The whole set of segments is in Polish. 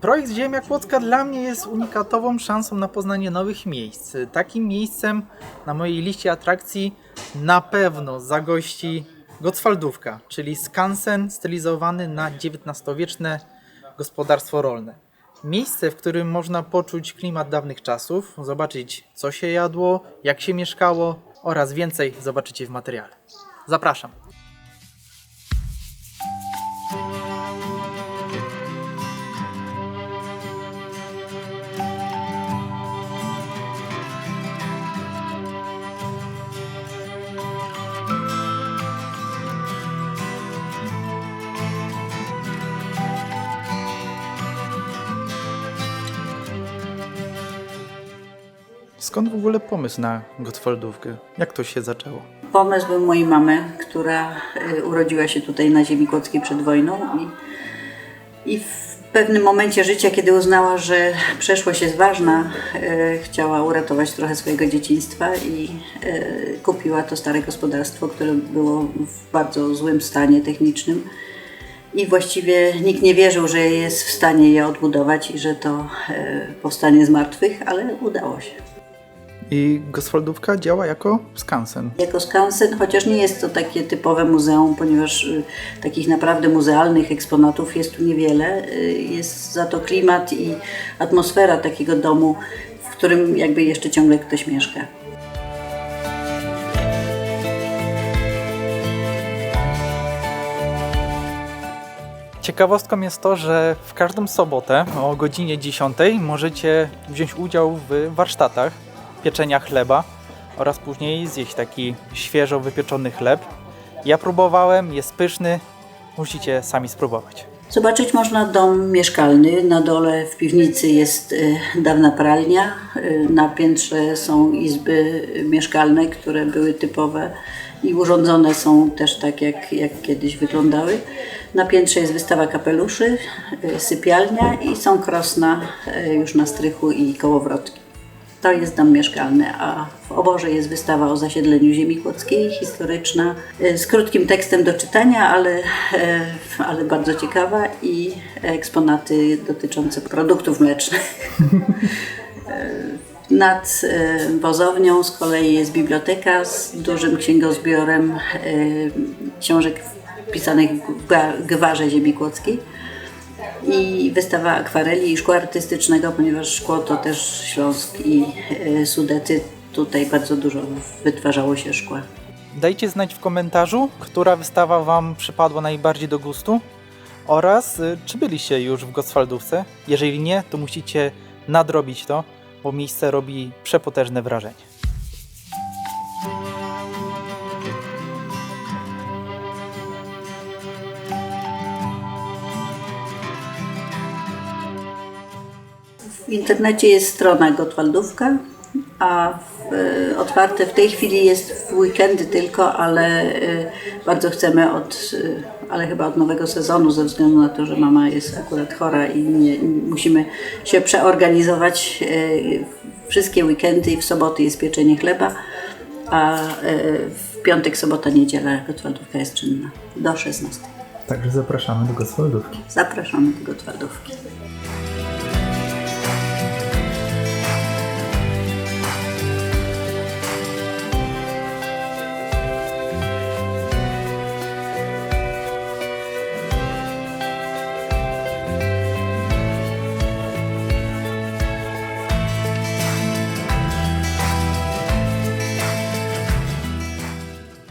Projekt Ziemia Kłodzka dla mnie jest unikatową szansą na poznanie nowych miejsc. Takim miejscem na mojej liście atrakcji na pewno zagości Gotwaldówka, czyli skansen stylizowany na XIX-wieczne gospodarstwo rolne. Miejsce, w którym można poczuć klimat dawnych czasów, zobaczyć co się jadło, jak się mieszkało oraz więcej zobaczycie w materiale. Zapraszam. Skąd w ogóle pomysł na Gotwaldówkę? Jak to się zaczęło? Pomysł był mojej mamy, która y, urodziła się tutaj na ziemi kłodzkiej przed wojną i, i w pewnym momencie życia, kiedy uznała, że przeszłość jest ważna, y, chciała uratować trochę swojego dzieciństwa i y, kupiła to stare gospodarstwo, które było w bardzo złym stanie technicznym. I właściwie nikt nie wierzył, że jest w stanie je odbudować i że to y, powstanie z martwych, ale udało się. I Gotwaldówka działa jako skansen. Jako skansen, chociaż nie jest to takie typowe muzeum, ponieważ y, takich naprawdę muzealnych eksponatów jest tu niewiele. Y, jest za to klimat i atmosfera takiego domu, w którym jakby jeszcze ciągle ktoś mieszka. Ciekawostką jest to, że w każdą sobotę o godzinie 10 możecie wziąć udział w warsztatach pieczenia chleba oraz później zjeść taki świeżo wypieczony chleb. Ja próbowałem, jest pyszny, musicie sami spróbować. Zobaczyć można dom mieszkalny. Na dole w piwnicy jest y, dawna pralnia. Y, Na piętrze są izby mieszkalne, które były typowe i urządzone są też tak, jak, jak kiedyś wyglądały. Na piętrze jest wystawa kapeluszy, y, sypialnia i są krosna już na strychu i kołowrotki. To jest dom mieszkalny, a w oborze jest wystawa o zasiedleniu ziemi kłodzkiej, historyczna, y, z krótkim tekstem do czytania, ale, e, ale bardzo ciekawa i eksponaty dotyczące produktów mlecznych. E, Nad e, wozownią z kolei jest biblioteka z dużym księgozbiorem e, książek wpisanych w gwa- gwarze ziemi kłodzkiej i wystawa akwareli i szkła artystycznego, ponieważ szkło to też Śląsk i e, Sudety. Tutaj bardzo dużo wytwarzało się szkła. Dajcie znać w komentarzu, która wystawa Wam przypadła najbardziej do gustu oraz y, czy byliście już w Gotwaldówce. Jeżeli nie, to musicie nadrobić to, bo miejsce robi przepotężne wrażenie. W internecie jest strona Gotwaldówka, a w, e, otwarte w tej chwili jest w weekendy tylko, ale e, bardzo chcemy od, e, ale chyba od nowego sezonu, ze względu na to, że mama jest akurat chora i nie, musimy się przeorganizować. Wszystkie weekendy i w soboty jest pieczenie chleba, a w piątek, sobota, niedziela Gotwaldówka jest czynna do 16. Także zapraszamy do Gotwaldówki. Zapraszamy do Gotwaldówki.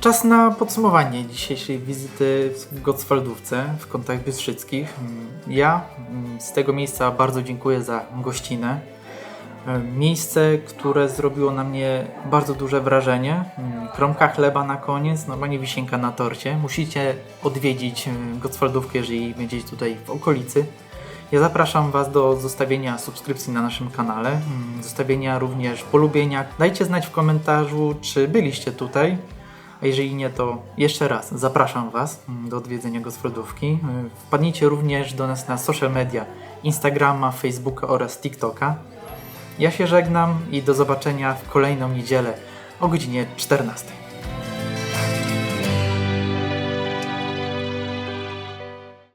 Czas na podsumowanie dzisiejszej wizyty w Gotwaldówce w Kątach Bystrzyckich. Ja mm, z tego miejsca bardzo dziękuję za gościnę. E, Miejsce, które zrobiło na mnie bardzo duże wrażenie. Mm, Kromka chleba na koniec, normalnie wisienka na torcie. Musicie odwiedzić Gotwaldówkę, jeżeli będziecie tutaj w okolicy. Ja zapraszam Was do zostawienia subskrypcji na naszym kanale, mm, zostawienia również polubienia. Dajcie znać w komentarzu, czy byliście tutaj. A jeżeli nie, to jeszcze raz zapraszam Was mm, do odwiedzenia Gosfordówki. Y, Wpadnijcie również do nas na social media Instagrama, Facebooka oraz TikToka. Ja się żegnam i do zobaczenia w kolejną niedzielę o godzinie 14.